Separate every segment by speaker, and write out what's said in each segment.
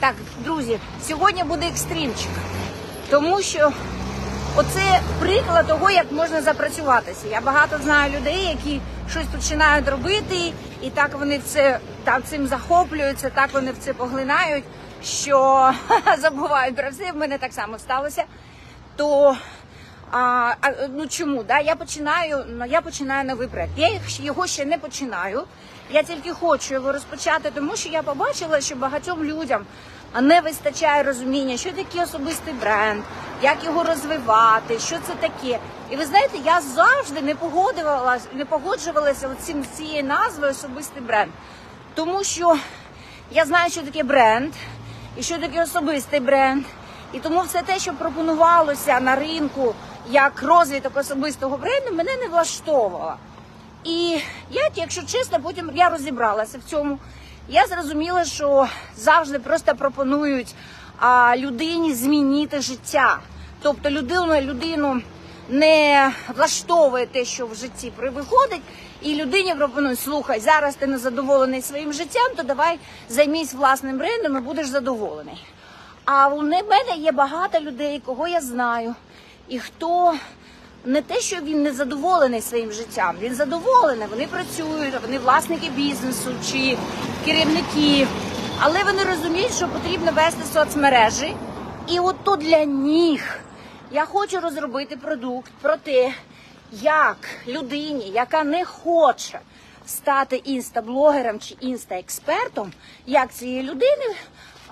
Speaker 1: Так, друзі, сьогодні буде екстримчик, тому що оце приклад того, як можна запрацюватися. Я багато знаю людей, які щось починають робити, і так вони це так цим захоплюються, так вони в це поглинають, що забувають про все. В мене так само сталося. То а, ну чому? Да? Я починаю, я починаю новий проект. Я його ще не починаю. Я тільки хочу його розпочати, тому що я побачила, що багатьом людям не вистачає розуміння, що таке особистий бренд, як його розвивати, що це таке. І ви знаєте, я завжди не погоджувалася, не погоджувалася цим цією назвою особистий бренд, тому що я знаю, що таке бренд і що таке особистий бренд. І тому все те, що пропонувалося на ринку як розвиток особистого бренду, мене не влаштовувало. І я, якщо чесно, потім я розібралася в цьому. Я зрозуміла, що завжди просто пропонують а, людині змінити життя. Тобто людину, людину не влаштовує те, що в житті виходить, і людині пропонують, слухай, зараз ти не задоволений своїм життям, то давай займись власним брендом і будеш задоволений. А у мене є багато людей, кого я знаю, і хто не те, що він не задоволений своїм життям, він задоволений, вони працюють, вони власники бізнесу чи керівники, але вони розуміють, що потрібно вести соцмережі. І от то для них. Я хочу розробити продукт про те, як людині, яка не хоче стати інстаблогером чи інстаекспертом, як цієї людини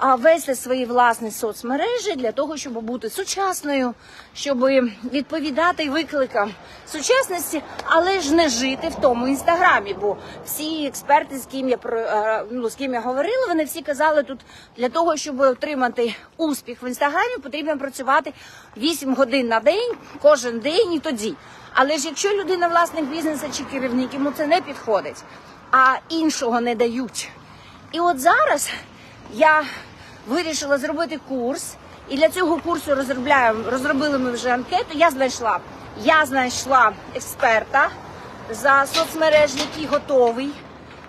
Speaker 1: вести свої власні соцмережі для того, щоб бути сучасною, щоб відповідати викликам сучасності, але ж не жити в тому інстаграмі. Бо всі експерти, з ким я про е, ну з ким я говорила, вони всі казали тут для того, щоб отримати успіх в інстаграмі, потрібно працювати 8 годин на день, кожен день і тоді. Але ж якщо людина власник бізнесу чи керівник, йому це не підходить, а іншого не дають. І от зараз я вирішила зробити курс, і для цього курсу розробили ми вже анкету. Я знайшла, я знайшла експерта за соцмереж, який готовий,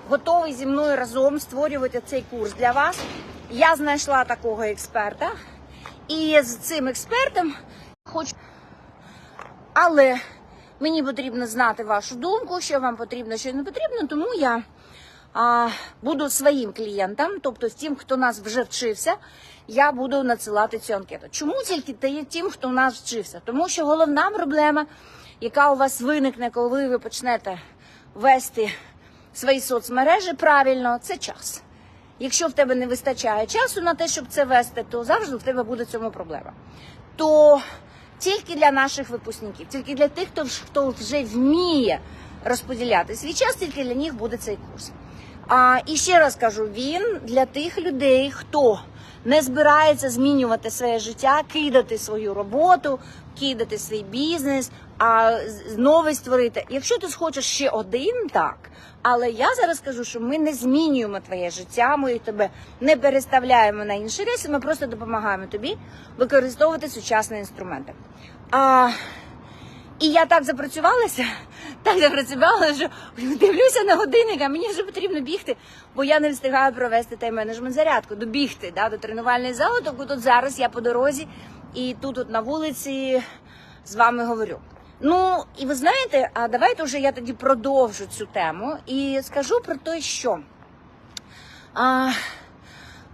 Speaker 1: готовий зі мною разом створювати цей курс для вас. Я знайшла такого експерта, і з цим експертом хочу. Але мені потрібно знати вашу думку, що вам потрібно, що не потрібно, тому я буду своїм клієнтам, тобто тим, хто нас вже вчився, я буду надсилати цю анкету. Чому тільки тим, хто нас вчився? Тому що головна проблема, яка у вас виникне, коли ви почнете вести свої соцмережі правильно, це час. Якщо в тебе не вистачає часу на те, щоб це вести, то завжди в тебе буде цьому проблема. То тільки для наших випускників, тільки для тих, хто вже вміє розподіляти свій час, тільки для них буде цей курс. А, і ще раз кажу, він для тих людей, хто не збирається змінювати своє життя, кидати свою роботу, кидати свій бізнес, а новий створити. Якщо ти схочеш ще один, так. Але я зараз кажу, що ми не змінюємо твоє життя, ми тебе не переставляємо на інші рейси, ми просто допомагаємо тобі використовувати сучасні інструменти. А, і я так запрацювалася, так запрацювала, що дивлюся на годинник, а мені вже потрібно бігти, бо я не встигаю провести тайм-менеджмент зарядку, добігти да, до тренувальної зали. Тобто тут зараз я по дорозі і тут от на вулиці з вами говорю. Ну і ви знаєте, а давайте вже я тоді продовжу цю тему і скажу про те, що. А,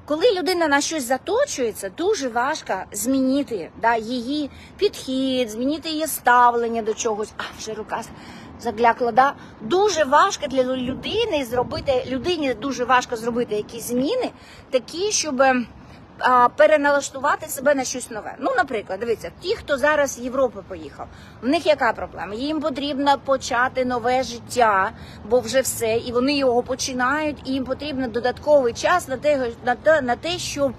Speaker 1: коли людина на щось заточується, дуже важко змінити да, її підхід, змінити її ставлення до чогось. А вже рука заглякла. Да? Дуже важко для людини зробити людині дуже важко зробити якісь зміни, такі, щоб а, переналаштувати себе на щось нове. Ну, наприклад, дивіться, ті, хто зараз з Європи поїхав, в них яка проблема? Їм потрібно почати нове життя, бо вже все, і вони його починають, і їм потрібен додатковий час на те, на те, на те щоб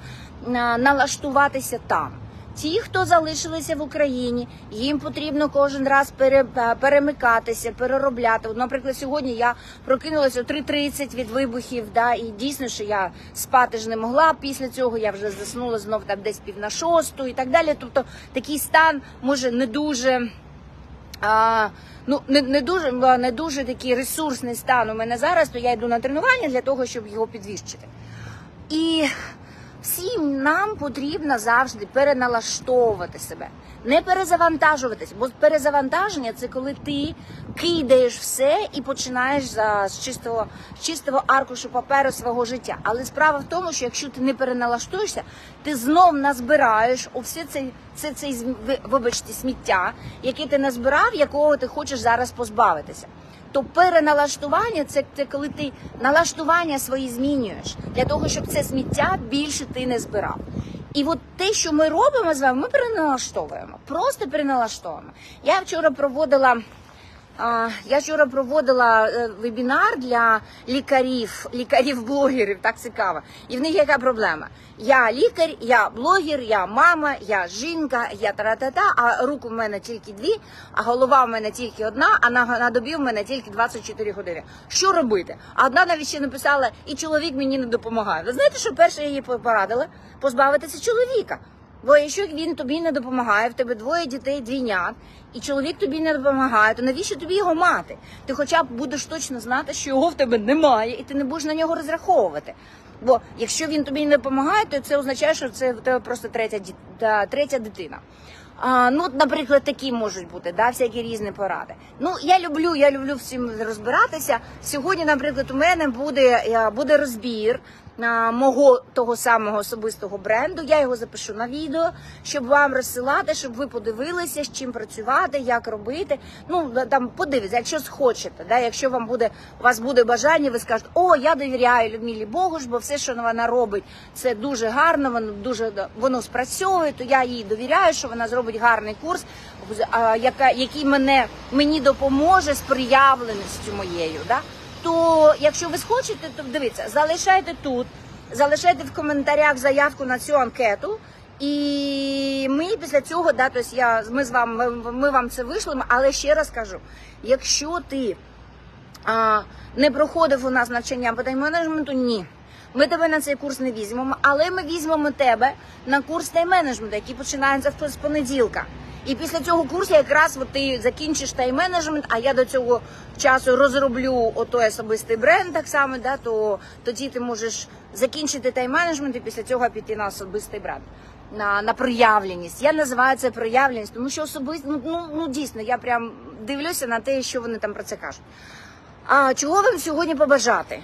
Speaker 1: а, налаштуватися там. Ті, хто залишилися в Україні, їм потрібно кожен раз пере, перемикатися, переробляти. Наприклад, сьогодні я прокинулася о 3.30 від вибухів, да, і дійсно, що я спати ж не могла. Після цього я вже заснула знов там десь пів на шосту і так далі. Тобто такий стан може не дуже. А, ну не, не дуже не дуже такий ресурсний стан у мене зараз, то я йду на тренування для того, щоб його підвищити. І Всім нам потрібно завжди переналаштовувати себе, не перезавантажуватись, бо перезавантаження це коли ти кидаєш все і починаєш за з чистого, з чистого аркушу паперу свого життя. Але справа в тому, що якщо ти не переналаштуєшся, ти знов назбираєш усе цей це зм- вибачте сміття, яке ти назбирав, якого ти хочеш зараз позбавитися. То переналаштування це, це коли ти налаштування свої змінюєш для того, щоб це сміття більше ти не збирав. І от те, що ми робимо з вами, ми переналаштовуємо, просто переналаштовуємо. Я вчора проводила. Я вчора проводила е, вебінар для лікарів, лікарів-блогерів, так цікаво. І в них яка проблема? Я лікар, я блогер, я мама, я жінка, я тара-та-та, а рук у мене тільки дві, а голова в мене тільки одна, а на, на добі в мене тільки 24 години. Що робити? А одна навіть ще написала, і чоловік мені не допомагає. Ви знаєте, що перше їй порадила? Позбавитися чоловіка. Бо якщо він тобі не допомагає, в тебе двоє дітей, двійнят, і чоловік тобі не допомагає, то навіщо тобі його мати? Ти хоча б будеш точно знати, що його в тебе немає, і ти не будеш на нього розраховувати. Бо якщо він тобі не допомагає, то це означає, що це в тебе просто третя, третя дитина. А, ну, наприклад, такі можуть бути, да, всякі різні поради. Ну, я люблю, я люблю всім розбиратися. Сьогодні, наприклад, у мене буде, е, буде розбір мого того самого особистого бренду. Я його запишу на відео, щоб вам розсилати, щоб ви подивилися, з чим працювати, як робити. Ну там подивіться, якщо схочете, да, якщо вам буде у вас буде бажання, ви скажете, о, я довіряю Людмилі Богуш, бо все, що вона робить, це дуже гарно, воно дуже воно спрацьовує. То я їй довіряю, що вона зробить гарний курс, яка який мене мені допоможе з проявленістю моєю. Да? То якщо ви схочете, то дивіться, залишайте тут, залишайте в коментарях заявку на цю анкету. І ми після цього, да, тобто я, ми з вами, ми, вам це вийшлимо, але ще раз кажу: якщо ти а, не проходив у нас навчання по тайм-менеджменту, ні. Ми тебе на цей курс не візьмемо, але ми візьмемо тебе на курс тайм-менеджменту, який починається з понеділка. І після цього курсу якраз от ти закінчиш тайм-менеджмент, а я до цього часу розроблю отой особистий бренд так само, да, то тоді ти можеш закінчити тайм-менеджмент і після цього піти на особистий бренд. На, на проявленість. Я називаю це проявленість, тому що особисто, ну, ну, ну дійсно, я прям дивлюся на те, що вони там про це кажуть. А чого вам сьогодні побажати?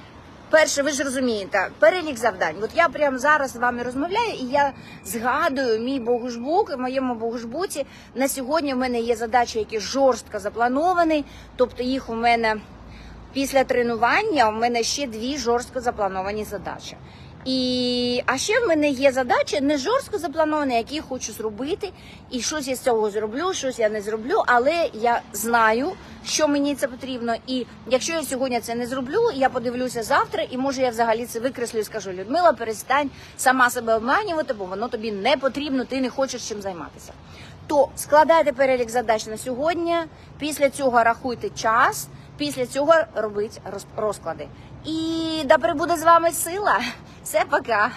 Speaker 1: Перше, ви ж розумієте, перелік завдань. От я прямо зараз з вами розмовляю, і я згадую мій богушбук. В моєму богушбуці на сьогодні в мене є задачі, які жорстко заплановані. Тобто їх у мене після тренування у мене ще дві жорстко заплановані задачі. І а ще в мене є задачі не жорстко заплановані, які я хочу зробити, і щось я з цього зроблю, щось я не зроблю, але я знаю, що мені це потрібно. І якщо я сьогодні це не зроблю, я подивлюся завтра, і може я взагалі це викреслю і скажу: Людмила, перестань сама себе обманювати, бо воно тобі не потрібно, ти не хочеш чим займатися. То складайте перелік задач на сьогодні. Після цього рахуйте час. Після цього робіть роз- розклади. І да прибуде з вами сила. Все пока.